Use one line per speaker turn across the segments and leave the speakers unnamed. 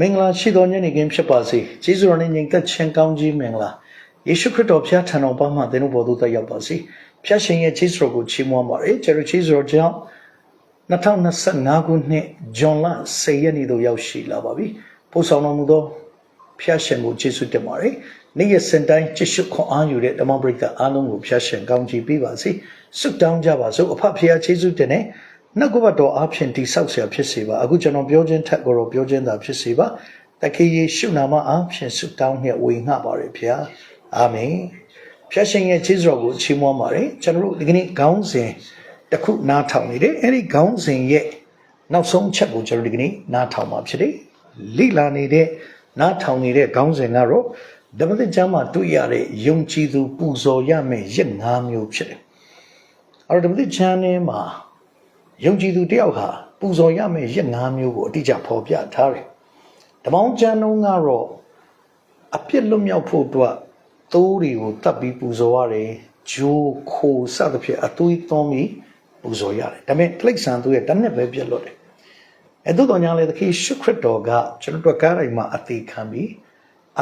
မင်္ဂလာရှိသောညနေခင်းဖြစ်ပါစေ။ကျေးဇူးတော်နဲ့ညီသက်ချင်းကောင်းကြီးမင်္ဂလာ။ယေရှုခရစ်တော်ဖျားထံတော်ပါမှသင်တို့ဘော်သို့တက်ရောက်ပါစေ။ဖျားရှင်ရဲ့ကျေးဇူးတော်ကိုချီးမွမ်းပါရစေ။ကျေးဇူးကျေးဇူးတော်ကြောင့်2025ခုနှစ်ဇွန်လ10ရက်နေ့သို့ရောက်ရှိလာပါပြီ။ပို့ဆောင်တော်မူသောဖျားရှင်ကိုကျေးဇူးတင်ပါရစေ။နေ့ရက်စင်တိုင်းကြည်ရှုခွန်အားယူတဲ့ဓမ္မပရိသတ်အားလုံးကိုဖျားရှင်ကောင်းချီးပေးပါစေ။ဆုတောင်းကြပါစို့အဖဖျားကျေးဇူးတင်တဲ့ နှုတ်ကပတ်တော်အဖြစ်တိဆောက်ဆရာဖြစ်စေပါအခုကျွန်တော်ပြောခြင်းထက်ကိုတော့ပြောခြင်းသာဖြစ်စေပါတခေယေရှုနာမအဖြစ်ဆုတောင်းမြတ်ဝေငှပါရဖေ။အာမင်။ဖျက်ရှင်ရဲ့ခြေစော်ကိုချီးမွမ်းပါတယ်ကျွန်တော်တို့ဒီကနေ့ခေါင်းစဉ်တစ်ခုနားထောင်နေတယ်အဲ့ဒီခေါင်းစဉ်ရဲ့နောက်ဆုံးချက်ကိုကျွန်တော်ဒီကနေ့နားထောင်မှာဖြစ်တယ်။လိလာနေတဲ့နားထောင်နေတဲ့ခေါင်းစဉ်ကတော့ဓမ္မသင်္ချာမှာတွေ့ရတဲ့ယုံကြည်သူပူဇော်ရမယ့်ရစ်၅မျိုးဖြစ်တယ်။အဲ့တော့ဓမ္မသင်္ချာနဲ့မှာ ယုံကြည်သူတယောက်ဟာပူဇော်ရမယ့်ရက်၅မျိုးကိုအတိအကျဖော်ပြထားတယ်။ဓမ္မောင်းကျမ်းလုံးကတော့အပြစ်လွတ်မြောက်ဖို့အတွက်သိုးတွေကိုတတ်ပြီးပူဇော်ရတယ်။ဂျိုးခိုစသဖြင့်အသွေးသွင်းပြီးပူဇော်ရတယ်။ဒါပေမဲ့တိရစ္ဆာန်သူရဲ့တစ်နှစ်ပဲပြတ်လွတ်တယ်။အဲသို့တော်ညာလေသခင်ရှုခရစ်တော်ကကျွန်တော်တို့ကားတိုင်းမှာအသေးခံပြီး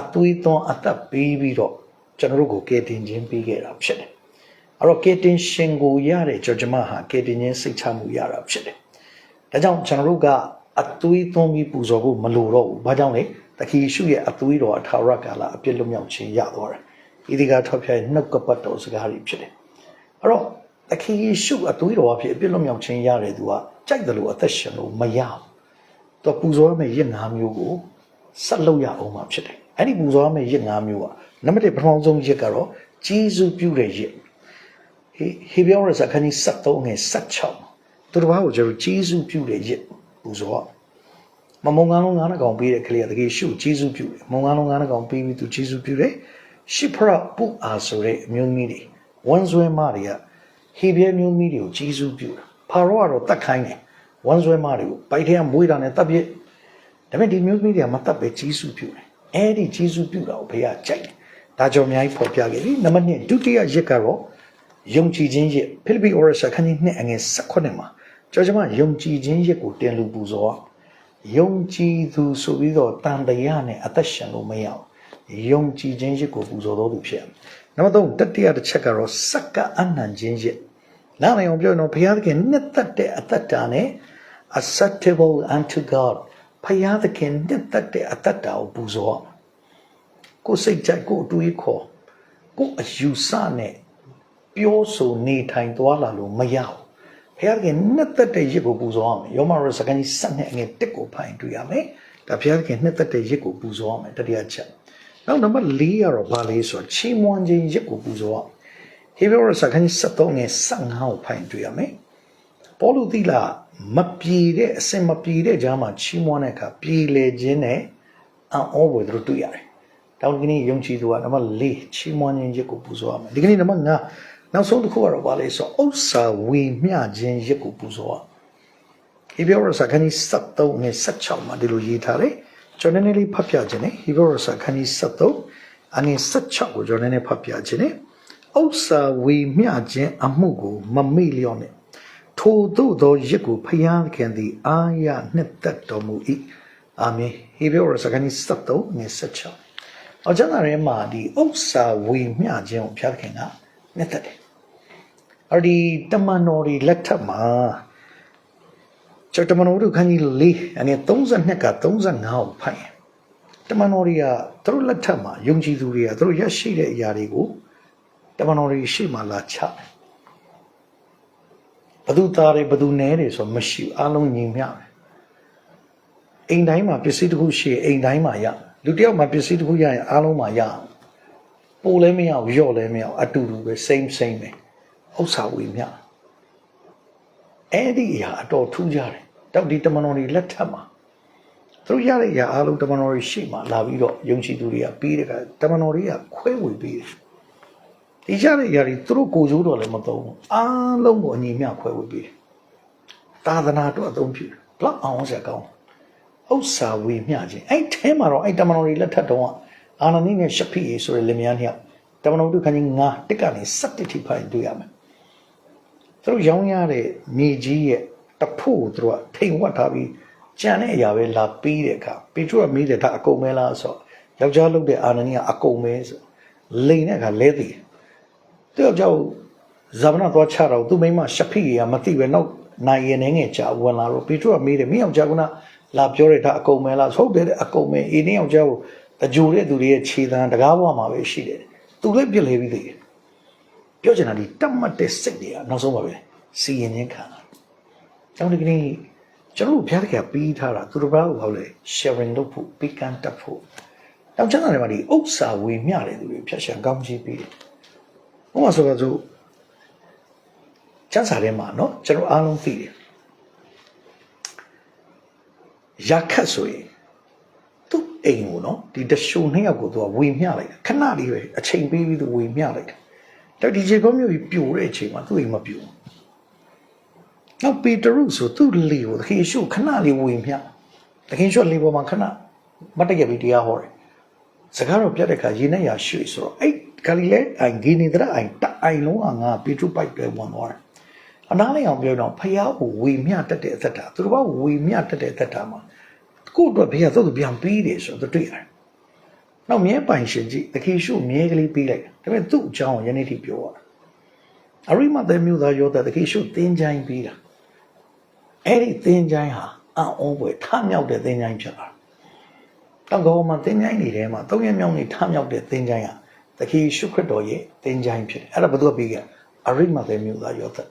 အသွေးသွင်းအသက်ပေးပြီးတော့ကျွန်တော်တို့ကိုကယ်တင်ခြင်းပေးခဲ့တာဖြစ်တယ်။ အဲ့တော့ကေတင်ရှင်ကိုရတဲ့ကြောကျမဟာကေတင်ချင်းစိတ်ချမှုရတာဖြစ်တယ်။ဒါကြောင့်ကျွန်တော်တို့ကအသွေးသွင်းပြီးပူဇော်ဖို့မလိုတော့ဘူး။ဘာကြောင့်လဲ။တခီရှုရဲ့အသွေးတော်အထာဝရကာလအပြစ်လွတ်မြောက်ခြင်းရသွားတယ်။ဤဒီကထောက်ပြရဲ့နှုတ်ကပတ်တော်စကားတွေဖြစ်တယ်။အဲ့တော့တခီရှုအသွေးတော်အဖြစ်အပြစ်လွတ်မြောက်ခြင်းရတဲ့သူကကြိုက်တယ်လို့အသက်ရှင်လို့မရဘူး။သူကပူဇော်ရမယ့်ရက်၅မျိုးကိုဆက်လုပ်ရအောင်မှာဖြစ်တယ်။အဲ့ဒီပူဇော်ရမယ့်ရက်၅မျိုးကနံပါတ်1ပထမဆုံးရက်ကတော့ဂျေဇုပြုတဲ့ရက် ဟေဟေပြောရစခန်းကြီး73ငယ်76သူတစ်ပါးကိုကျွန်တော်ဂျေဇုပြုတဲ့ရစ်ပူဇော်မမုံငန်းလုံးငါးနှကောင်ပေးတဲ့ကလေးကတကယ်ရှုဂျေဇုပြုတယ်မုံငန်းလုံးငါးနှကောင်ပေးပြီးသူဂျေဇုပြုတယ်ရှိဖရပုအာဆိုတဲ့အမျိုးသမီးတွေဝန်ဆွဲမတွေကဟေပြဲမျိုးသမီးတွေကိုဂျေဇုပြုတာဖာရောကတော့တတ်ခိုင်းတယ်ဝန်ဆွဲမတွေကိုပိုက်ထဲကမွေးတာနဲ့တပ်ပြစ်ဒါပေမဲ့ဒီမျိုးသမီးတွေကမတတ်ပဲဂျေဇုပြုတယ်အဲ့ဒီဂျေဇုပြုတာကိုဘုရားကြိုက်တယ်ဒါကြောင့်အများကြီးဖော်ပြခဲ့ပြီနံပါတ်1ဒုတိယရစ်ကတော့ ယုံကြည်ခြင်းရစ်ဖိလိပ္ပိဩရစာခန်းကြီး2အငယ်18မှာကျွန်တော်ကယုံကြည်ခြင်းရစ်ကိုတင်လူပူဇော်ယုံကြည်သူဆိုပြီးတော့တန်တရားနဲ့အသက်ရှင်လို့မရအောင်ယုံကြည်ခြင်းရစ်ကိုပူဇော်တော်သူဖြစ်ရမယ်။နံပါတ်3တတိယတစ်ချက်ကတော့စက္ကအနံ့ခြင်းရစ်နားလည်အောင်ပြောရင်တော့ဘုရားသခင်နှစ်သက်တဲ့အသက်တာနဲ့ acceptable unto God ဘုရားသခင်နှစ်သက်တဲ့အသက်တာကိုပူဇော်ရမယ်။ကိုယ်စိတ်ကြိုက်ကိုယ်အတွေးခေါ်ကိုယ်အယူဆနဲ့ ပြောဆိုနေထိုင်သွားလာလို့မရဘူး။ဘုရားသခင်နှစ်သက်တဲ့ရစ်ကိုပူဇော်ရမယ်။ယောမရစကန်ကြီးစက်နဲ့အငယ်တစ်ကိုဖိုင်တွေ့ရမယ်။ဒါဘုရားသခင်နှစ်သက်တဲ့ရစ်ကိုပူဇော်ရမယ်တတိယချက်။နောက်နံပါတ်၄ကတော့ဘာလဲဆိုတော့ချီးမွမ်းခြင်းရစ်ကိုပူဇော်ရမယ်။ဟေဘရဲစကန်ကြီး73ငယ်75ကိုဖိုင်တွေ့ရမယ်။ပေါလုသီလာမပြေတဲ့အစင်မပြေတဲ့ကြားမှာချီးမွမ်းတဲ့အခါပြေလေခြင်းနဲ့အံ့ဩဖွယ်တို့တွေ့ရတယ်။တောင်းဒီကနေ့ယုံကြည်သူကနံပါတ်၄ချီးမွမ်းခြင်းရစ်ကိုပူဇော်ရမယ်။ဒီကနေ့နံပါတ်5 နောက်ဆုံးတစ်ခုကတော့ဘာလဲဆိုတော့ဥစ္စာဝေမျှခြင်းရစ်ကိုပူဇော်ရဟေဘရဲစာခန်းကြီး73နဲ့76မှာဒီလိုရေးထားတယ်ကျွန်တော်နည်းနည်းလေးဖတ်ပြခြင်းနဲ့ဟေဘရဲစာခန်းကြီး73အငယ်76ကိုကျွန်တော်နည်းနည်းဖတ်ပြခြင်းနဲ့ဥစ္စာဝေမျှခြင်းအမှုကိုမမေ့လျော့နဲ့ထိုသို့သောရစ်ကိုဖျားခင်သည်အာရနှစ်သက်တော်မူ၏အာမင်ဟေဘရဲစာခန်းကြီး73နဲ့76အကျမ်းစာထဲမှာဒီဥစ္စာဝေမျှခြင်းကိုဖျားခင်ကနှစ်သက်တယ် အဲ့ဒီတမန်တော်တွေလက်ထက်မှာကျွန်တော်တမန်တော်တို့ခန်းကြီး၄အနေ32က35ကိုဖတ်ရင်တမန်တော်တွေကသူတို့လက်ထက်မှာယုံကြည်သူတွေကသူတို့ရရှိတဲ့အရာတွေကိုတမန်တော်တွေရှေ့မှာလာချတယ်ဘသူသားတွေဘသူနဲတွေဆိုမရှိဘူးအလုံးညီမျှတယ်အိမ်တိုင်းမှာပစ္စည်းတစ်ခုရှိရင်အိမ်တိုင်းမှာရလူတစ်ယောက်မှာပစ္စည်းတစ်ခုရရင်အားလုံးမှာရပိုလည်းမရဘူးရော့လည်းမရဘူးအတူတူပဲ same same ပဲ ဥစ္စာဝေမျှအဲ့ဒီအရာအတော်ထူးကြတယ်တောက်ဒီတမန်တော်တွေလက်ထက်မှာသူတို့ရတဲ့အရာအားလုံးတမန်တော်တွေရှေ့မှာလာပြီးတော့ယုံကြည်သူတွေကပြီးတဲ့ကတမန်တော်တွေကခွဲဝေပြီးတယ်ဒီရတဲ့အရာတွေသူတို့ကိုယ်ကျိုးတော်လည်းမသုံးဘူးအားလုံးကိုအညီမျှခွဲဝေပြီးတယ်သာသနာတော့အသုံးပြုတယ်ဘလောက်အောင်စရာကောင်းဥစ္စာဝေမျှခြင်းအဲ့ထဲမှာတော့အဲ့တမန်တော်တွေလက်ထက်တုန်းကအာနနိနဲ့ရှဖိအေဆိုတဲ့လင်မယားနှစ်ယောက်တမန်တော်တို့ခန်းကြီး9တစ်ကနေ7ထိဖိုင်တွေ့ရမယ် သူတို့ရောင်းရတဲ့မြေကြီးရဲ့တဖို့သူတို့ကထိန်ဝတ်ထားပြီးကြံတဲ့အရာပဲလာပြီးတဲ့အခါပေတရုကမေးတယ်ဒါအကုန်မဲလားဆိုတော့ယောက်ျားလုပ်တဲ့အာနနီကအကုန်မဲဆိုလိန်တဲ့အခါလဲသေးတယ်သူယောက်ျားကိုဇာဗနာသွားချတော့သူမိန်းမရှဖိရမသိပဲနောက်နိုင်ရင်ငယ်ကြာဝင်လာတော့ပေတရုကမေးတယ်မင်းယောက်ျားကလာပြောတယ်ဒါအကုန်မဲလားဟုတ်တယ်တဲ့အကုန်မဲအေးနေယောက်ျားကိုတကြိုတဲ့သူတွေရဲ့ခြေတန်းတကားဘဝမှာပဲရှိတယ်သူလည်းပြစ်လေပြီးသေးတယ် ပြောချင်တာဒီတတ်မှတ်တဲ့စိတ်တွေကနောက်ဆုံးပါပဲစီရင်ချင်းခံတာကျောင်းဒီကနေ့ကျွန်တော်တို့ဘုရားသခင်ပြီးထားတာသူတို့ဘာလို့ဟောလဲ sharing လုပ်ဖို့ပြီးကန်တက်ဖို့တောင်ချမ်းသာတွေမှာဒီဥစ္စာဝေမျှတဲ့သူတွေဖြတ်ရှန်ကောင်းချီးပြီးတယ်ဘုရားဆိုတော့ကျမ်းစာထဲမှာเนาะကျွန်တော်အားလုံးသိတယ်ရခတ်ဆိုရင်သူ့အိမ်ကိုเนาะဒီတရှုံနှစ်ယောက်ကိုသူကဝေမျှလိုက်တာခဏလေးပဲအချိန်ပေးပြီးသူဝေမျှလိုက်တာ ဒါဒီဂျေကောမျိုးကြီးပြိုတဲ့အချိန်မှာသူ့အိမ်မပြိုဘူးနောက်ပေတရုဆိုသူ့လေကိုသခင်ရှုခဏလေးဝေမျှသခင်ရှုလေပေါ်မှာခဏမတ်တရပြီးတရားဟောတယ်စကားတော့ပြတ်တဲ့ခါရေနဲ့ရရွှေဆိုတော့အဲ့ဂါလိလဲအိုင်ဂီနီဒရာအိုင်တအိုင်လုံးကငါပေတရုပိုက်တွေဝင်သွားတယ်အနားလေးအောင်ပြောတော့ဖယားကိုဝေမျှတတ်တဲ့အသက်တာသူတို့ကဝေမျှတတ်တဲ့အသက်တာမှာကိုယ့်အတွက်ဘုရားသုတ်သူပြန်ပြီးတယ်ဆိုတော့တွေ့ရတယ် နောက်မြဲပိုင်ရှင်ကြီးတခင်ရှုမြဲကလေးပြီးလိုက်တယ်ဒါပေမဲ့သူ့အကြောင်းကိုယနေ့ထိပြောရတာအရိမတ်တဲ့မြို့သားယောသားတခင်ရှုတင်းချိုင်းပြီးတာအဲ့ဒီတင်းချိုင်းဟာအံ့ဩဖွယ်ထမြောက်တဲ့တင်းချိုင်းဖြစ်လာတာတောင်ကောမှာတင်းချိုင်းနေထဲမှာသုံးရမြောက်နေထမြောက်တဲ့တင်းချိုင်းဟာတခင်ရှုခရစ်တော်ရဲ့တင်းချိုင်းဖြစ်တယ်အဲ့ဒါဘယ်သူကပြီးခဲ့အရိမတ်တဲ့မြို့သားယောသား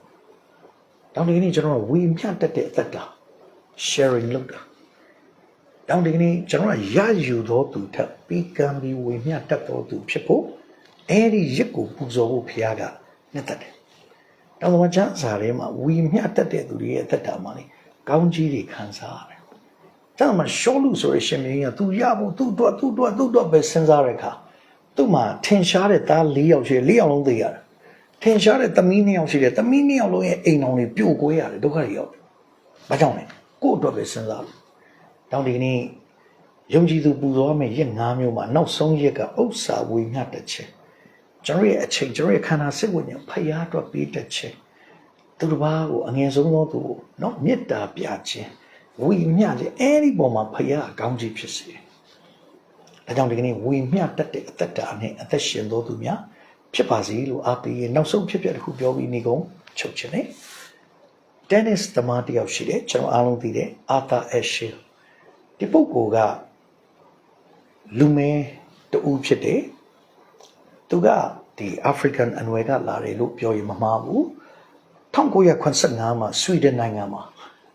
တောင်ဒီကနေ့ကျွန်တော်ဝီမျှတက်တဲ့အသက်တာ sharing လုပ်တာ တောင်းဒီကနေ့ကျွန်တော်ကရယူသောသူထက်ပြီးကံပြီးဝေမျှတတ်သောသူဖြစ်ဖို့အဲ့ဒီရစ်ကိုပူဇော်ဖို့ဘုရားကနှစ်သက်တယ်။တောင်းတော်ချမ်းစာထဲမှာဝေမျှတတ်တဲ့သူတွေရဲ့သက်တာမှာလေကောင်းကြီးတွေခံစားရတယ်။တောင်းမှာရှောလူဆိုရရှင်မင်းကသူရဖို့သူ့အတွက်သူ့အတွက်သူ့အတွက်ပဲစဉ်းစားတဲ့အခါသူ့မှာထင်ရှားတဲ့သား၄ယောက်ရှိတယ်၄ယောက်လုံးသိရတယ်။ထင်ရှားတဲ့သမီး၂ယောက်ရှိတယ်သမီး၂ယောက်လုံးရဲ့အိမ်တော်တွေပြိုကွဲရတယ်ဒုက္ခတွေရောက်တယ်။ဘာကြောင့်လဲကိုယ့်အတွက်ပဲစဉ်းစားလို့ တောင်းဒီကနေ့ယုံကြည်သူပူဇော်မယ့်ရက်၅မျိုးမှာနောက်ဆုံးရက်ကဥစ္စာဝေမျှတစ်ချက်ကျွန်တော်ရဲ့အချိန်ကျွန်တော်ရဲ့ခန္ဓာစိတ်ဝိညာဉ်ဖျားအတွက်ပေးတစ်ချက်သူတစ်ပါးကိုအငယ်ဆုံးသောသူကိုနော်မေတ္တာပြခြင်းဝေမျှခြင်းအဲဒီပုံမှာဖျားအကောင်းကြီးဖြစ်စေတယ်။ဒါကြောင့်ဒီကနေ့ဝေမျှတတ်တဲ့အသက်တာနဲ့အသက်ရှင်သောသူများဖြစ်ပါစေလို့အားပေးရင်နောက်ဆုံးဖြစ်ဖြစ်တစ်ခုပြောပြီးနေကုန်ချုပ်ခြင်းနဲ့ tennis သမားတစ်ယောက်ရှိတယ်ကျွန်တော်အားလုံးသိတယ် Arthur Ashe ဒီပုဂ္ဂိုလ်ကလူမဲတူဖြစ်တယ်သူကဒီ African အနွယ်ကလာတယ်လို့ပြောရင်မမှားဘူး1985မှာ Sweden နိုင်ငံမှာ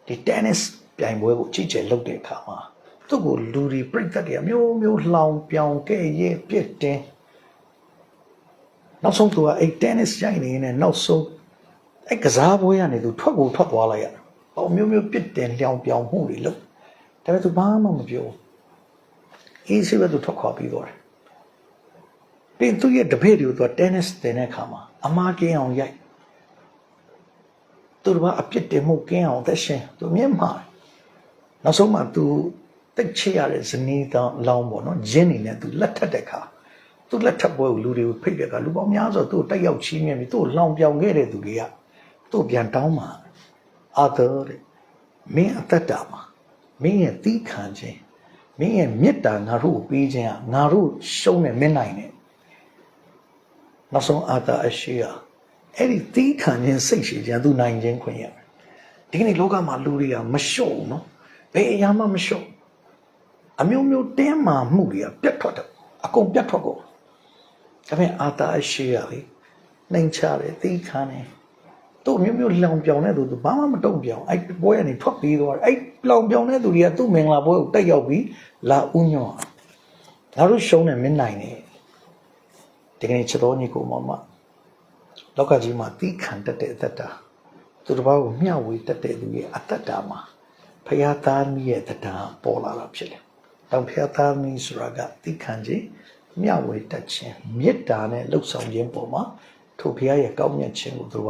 ဒီ tennis ပြိုင်ပွဲကိုကြီးကျယ်လုပ်တဲ့အခါမှာသူ့ကိုလူတွေပြိတ္တတွေအမျိုးမျိုးလှောင်ပြောင်ခဲ့ရဲပြစ်တင်နောက်ဆုံးသူကအဲ့ tennis ရိုက်နေနေနောက်ဆုံးအဲ့ကစားပွဲကနေသူထွက်ကိုထွက်သွားလိုက်ရတယ်။ဟောမျိုးမျိုးပြစ်တင်လျောင်ပြောင်မှုတွေလုပ် ဒါပေမဲ့သူဘာမှမပြောအေးစေးပဲသူထွက်ခွာပြီးသွားတယ်ပြီးသူရဲ့တပည့်တွေကိုသူတင်းနစ်တင်တဲ့အခါမှာအမားကင်းအောင်ရိုက်သူတို့ကအပြစ်တင်မှုကင်းအောင်သက်ရှင်သူမျက်မှောက်နောက်ဆုံးမှသူတိတ်ချရတဲ့ဇနီးတောင်လောင်းပေါ့နော်ဂျင်းနေနဲ့သူလက်ထက်တဲ့ခါသူလက်ထက်ပွဲကိုလူတွေကိုဖိတ်တဲ့ခါလူပေါင်းများစွာသူ့ကိုတက်ရောက်ချီးမြှင့်ပြီးသူ့ကိုလောင်ပြောင်ခဲ့တဲ့သူတွေကသူ့ပြန်တောင်းမှာအာသာတဲ့မင်းအသက်တာမှာ မင်းရဲ့သီးခံခြင်းမင်းရဲ့မေတ္တာငါတို့ကိုပေးခြင်းကငါတို့ရှုံးနေမင်းနိုင်နေနောက်ဆုံးအာတာအရှိယအဲ့ဒီသီးခံခြင်းစိတ်ရှိခြင်းသူနိုင်ခြင်းခွင့်ရတယ်ဒီကနေ့လောကမှာလူတွေကမလျှော့ဘူးနော်ဘယ်အရာမှမလျှော့အမျိုးမျိုးတင်းမာမှုတွေကပြတ်ထွက်တယ်အကုန်ပြတ်ထွက်ကုန်ဒါပေမဲ့အာတာအရှိယလေနှိမ်ချတယ်သီးခံတယ် သူ့မျိုးမျိုးလောင်ပြောင်တဲ့သူသူဘာမှမတုံ့ပြောင်အဲ့ပွဲကနေထွက်ပြီးသွားတယ်အဲ့လောင်ပြောင်တဲ့သူတွေကသူ့မင်္ဂလာပွဲကိုတက်ရောက်ပြီးလာဥညွန့်ငါတို့ရှုံးတယ်မင်းနိုင်တယ်ဒီကနေ့ချက်တော်ညီကိုမမလောကကြီးမှာတီးခံတတ်တဲ့အသက်တာသူတစ်ပါးကိုမျှဝေတတ်တဲ့သူရဲ့အသက်တာမှာဖရာသားမီးရဲ့တရားပေါ်လာတာဖြစ်တယ်။တောင်ဖရာသားမီးဆိုတာကတီးခံခြင်းမျှဝေတတ်ခြင်းမေတ္တာနဲ့လှုပ်ဆောင်ခြင်းပေါ်မှာထိုဖရာရဲ့ကောင်းမြတ်ခြင်းကိုသူက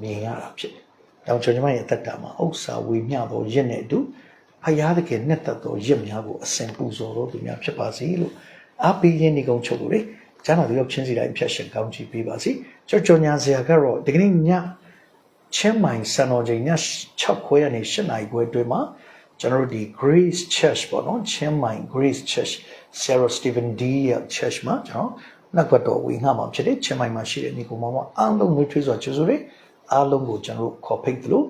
မြင်ရတာဖြစ်တယ်။တောင်ကျွန်မရဲ့အသက်တာမှာဥစ္စာဝေမျှသောရစ်နဲ့အတူဖရာသခင်နဲ့တတ်သောရစ်များကိုအစဉ်ပူဇော်တော်သူများဖြစ်ပါစေလို့အားပေးခြင်းဒီကုန်းချုပ်လို့လေကျမ်းတော်ဒီရောက်ချင်းစီတိုင်းဖြတ်ရှင်ကောင်းချီးပေးပါစေ။ကြောကြောညာစရာကတော့ဒီကနေ့ညချင်းမိုင်စံတော်ချိန်ည6ခွဲကနေ7နာရီခွဲအတွင်းမှာကျွန်တော်တို့ဒီ Grace Church ပေါ့နော်ချင်းမိုင် Grace Church Sarah Stephen D ရဲ့ Church မှာကျွန်တော်နှက်ကွက်တော်ဝေငှမှာဖြစ်တဲ့ချင်းမိုင်မှာရှိတဲ့ညီကောင်မောင်မအားလုံးမျိုးထွေးစွာကျေးဇူးတွေ အားလုံးကိုကျွန်တော်တို့ခေါ်ဖိတ်သလို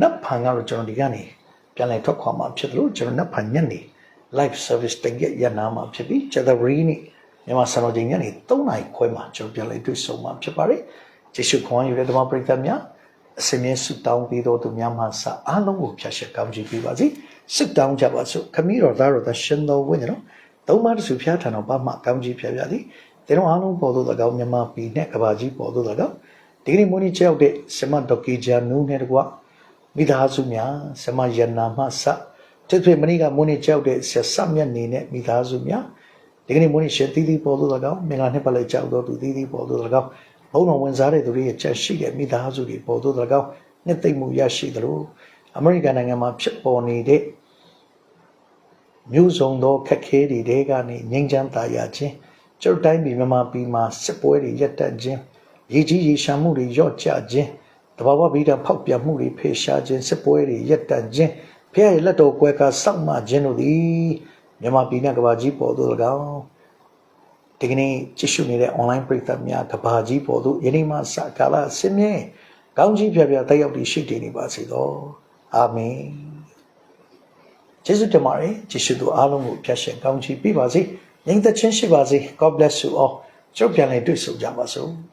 နတ်ဖန်ကတော့ကျွန်တော်ဒီကနေပြန်လည်ထွက်ခွာမှာဖြစ်သလိုကျွန်တော်နတ်ဖန်ညနေ live service တင် get ရနာမှာဖြစ်ပြီးကျတဲ့ရီနေ့မြန်မာစံတော်ချိန်ညနေ3နာရီခွဲမှာကျွန်တော်ပြန်လည်တွေ့ဆုံမှာဖြစ်ပါတယ်ကျေးဇူးခွန်ယူတဲ့ဓမ္မပရိသတ်များအစမြဲဆုတောင်းပေးတော်သူများမှစအားလုံးကိုဖျက်ရှက်ကောင်းချီးပေးပါစေဆုတောင်းကြပါစို့ခမည်းတော်သားတော်သရှင်တော်ဝိညာဉ်တော်သုံးပါးတစုဖျားထံတော်ပါမှကောင်းချီးဖျက်ပြသည်တေတော်အားလုံးပေါ်သို့၎င်းမြမပီနဲ့ကဘာကြီးပေါ်သို့၎င်း ဒီကနေ့မိုးနေ့ကြောက်တဲ့စမဒေါကီဂျာနူးနဲ့တကွမိသားစုများစမယနာမှစတစ်ဖြစ်မနေ့ကမိုးနေ့ကြောက်တဲ့ဆက်ဆက်မြတ်နေနဲ့မိသားစုများဒီကနေ့မိုးနေ့ရှေ့သီးသီးပေါ်လို့၎င်းမင်္ဂလာနှစ်ပတ်လည်ကြောက်တော်သူသီးသီးပေါ်လို့၎င်းဘုံတော်ဝင်စားတဲ့သူတွေရဲ့ချက်ရှိတဲ့မိသားစုတွေပေါ်လို့၎င်းနှစ်သိမ့်မှုရရှိသလိုအမေရိကန်နိုင်ငံမှာဖြစ်ပေါ်နေတဲ့မျိုးစုံသောခက်ခဲတွေတဲကနေငြိမ်းချမ်းသာယာခြင်းကျုပ်တိုင်းပြည်မြန်မာပြည်မှာစစ်ပွဲတွေရပ်တန့်ခြင်း ရည်ကြီးရေရှမ်းမှုတွေရော့ကျခြင်းတဘာဝဗိဒဖောက်ပြန်မှုတွေဖေရှားခြင်းစစ်ပွဲတွေရပ်တန့်ခြင်းဖခင်ရဲ့လက်တော်ကွယ်ကာစောင့်မခြင်းတို့သည်မြန်မာပြည်နဲ့ကမ္ဘာကြီးပေါ်သို့၎င်းဒီကနေ့ကြည့်ရှုနေတဲ့ online ပရိသတ်များကဘာကြီးပေါ်သို့ယနေ့မှစကာလဆင်းမြဲကောင်းကြီးပြပြတက်ရောက်ပြီးရှိတည်နေပါစေသောအာမင်ကျေးဇူးတင်ပါတယ်ကြည့်ရှုသူအားလုံးကိုဖျက်ရှင်ကောင်းချီးပေးပါစေညီသက်ချင်းရှိပါစေ God bless you all ကျုပ်ပြန်လည်တွေ့ဆုံကြပါစို့